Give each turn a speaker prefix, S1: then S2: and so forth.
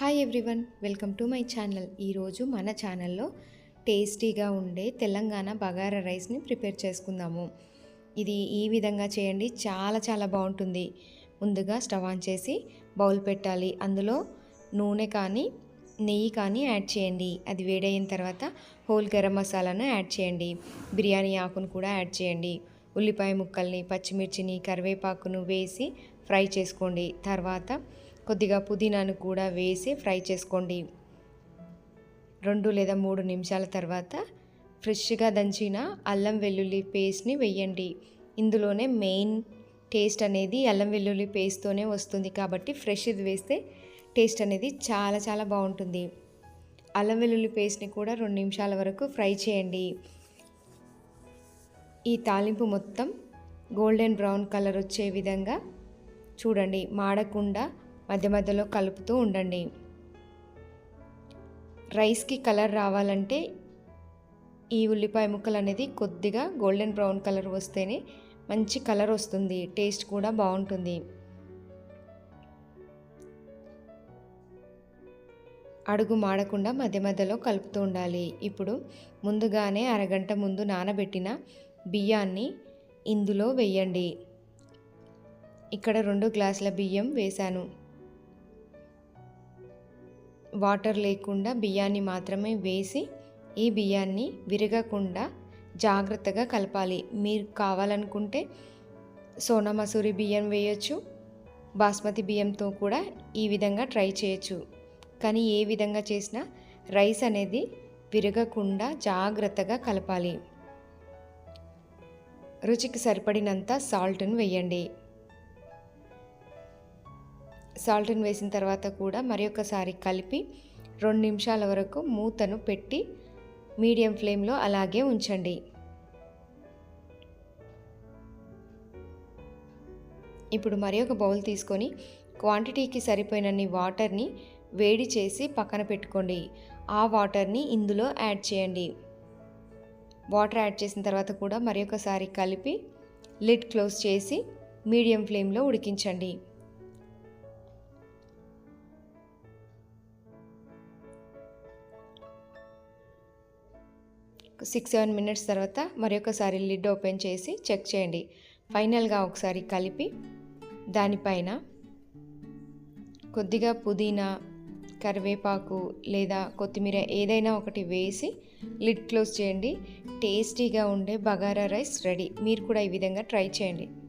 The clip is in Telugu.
S1: Hi everyone welcome to my channel ఈరోజు మన ఛానల్లో టేస్టీగా ఉండే తెలంగాణ బగారా రైస్ని ప్రిపేర్ చేసుకుందాము. ఇది ఈ విధంగా చేయండి చాలా చాలా బాగుంటుంది. ముందుగా స్టవ్ ఆన్ చేసి బౌల్ పెట్టాలి. అందులో నూనె కానీ నెయ్యి కానీ యాడ్ చేయండి. అది వేడైన తర్వాత హోల్ గరం మసాలాను యాడ్ చేయండి. బిర్యానీ ఆకును కూడా యాడ్ చేయండి. ఉల్లిపాయ ముక్కల్ని పచ్చిమిర్చిని కరివేపాకును వేసి ఫ్రై చేసుకోండి. తర్వాత కొద్దిగా పుదీనాను కూడా వేసి ఫ్రై చేసుకోండి. రెండు లేదా మూడు నిమిషాల తర్వాత ఫ్రెష్గా దంచిన అల్లం వెల్లుల్లి పేస్ట్ని వెయ్యండి ఇందులోనే మెయిన్ టేస్ట్ అనేది అల్లం వెల్లుల్లి పేస్ట్తోనే వస్తుంది కాబట్టి ఫ్రెష్ ఇది వేస్తే టేస్ట్ అనేది చాలా చాలా బాగుంటుంది. అల్లం వెల్లుల్లి పేస్ట్ని కూడా రెండు నిమిషాల వరకు ఫ్రై చేయండి. ఈ తాలింపు మొత్తం గోల్డెన్ బ్రౌన్ కలర్ వచ్చే విధంగా చూడండి. మాడకుండా మధ్య మధ్యలో కలుపుతూ ఉండండి. రైస్కి కలర్ రావాలంటే ఈ ఉల్లిపాయ ముక్కలు అనేది కొద్దిగా గోల్డెన్ బ్రౌన్ కలర్ వస్తేనే మంచి కలర్ వస్తుంది టేస్ట్ కూడా బాగుంటుంది. అడుగు మాడకుండా మధ్య మధ్యలో కలుపుతూ ఉండాలి. ఇప్పుడు ముందుగానే అరగంట ముందు నానబెట్టిన బియ్యాన్ని ఇందులో వేయండి. ఇక్కడ రెండు గ్లాసుల బియ్యం వేశాను. వాటర్ లేకుండా బియ్యాన్ని మాత్రమే వేసి ఈ బియ్యాన్ని విరగకుండా జాగ్రత్తగా కలపాలి. మీరు కావాలనుకుంటే సోనా మసూరి బియ్యం వేయచ్చు బాస్మతి బియ్యంతో కూడా ఈ విధంగా ట్రై చేయొచ్చు. కానీ ఏ విధంగా చేసినా రైస్ అనేది విరగకుండా జాగ్రత్తగా కలపాలి. రుచికి సరిపడినంత సాల్ట్ను వేయండి. సాల్ట్ని వేసిన తర్వాత కూడా మరి ఒకసారి కలిపి రెండు నిమిషాల వరకు మూతను పెట్టి మీడియం ఫ్లేమ్లో అలాగే ఉంచండి. ఇప్పుడు మరి ఒక బౌల్ తీసుకొని క్వాంటిటీకి సరిపోయినన్ని వాటర్ని వేడి చేసి పక్కన పెట్టుకోండి. ఆ వాటర్ని ఇందులో యాడ్ చేయండి. వాటర్ యాడ్ చేసిన తర్వాత కూడా మరి ఒకసారి కలిపి లిడ్ క్లోజ్ చేసి మీడియం ఫ్లేమ్లో ఉడికించండి. సిక్స్ సెవెన్ మినిట్స్ తర్వాత మరొకసారి లిడ్ ఓపెన్ చేసి చెక్ చేయండి. ఫైనల్గా ఒకసారి కలిపి దానిపైన కొద్దిగా పుదీనా కరివేపాకు లేదా కొత్తిమీర ఏదైనా ఒకటి వేసి లిడ్ క్లోజ్ చేయండి. టేస్టీగా ఉండే బగారా రైస్ రెడీ. మీరు కూడా ఈ విధంగా ట్రై చేయండి.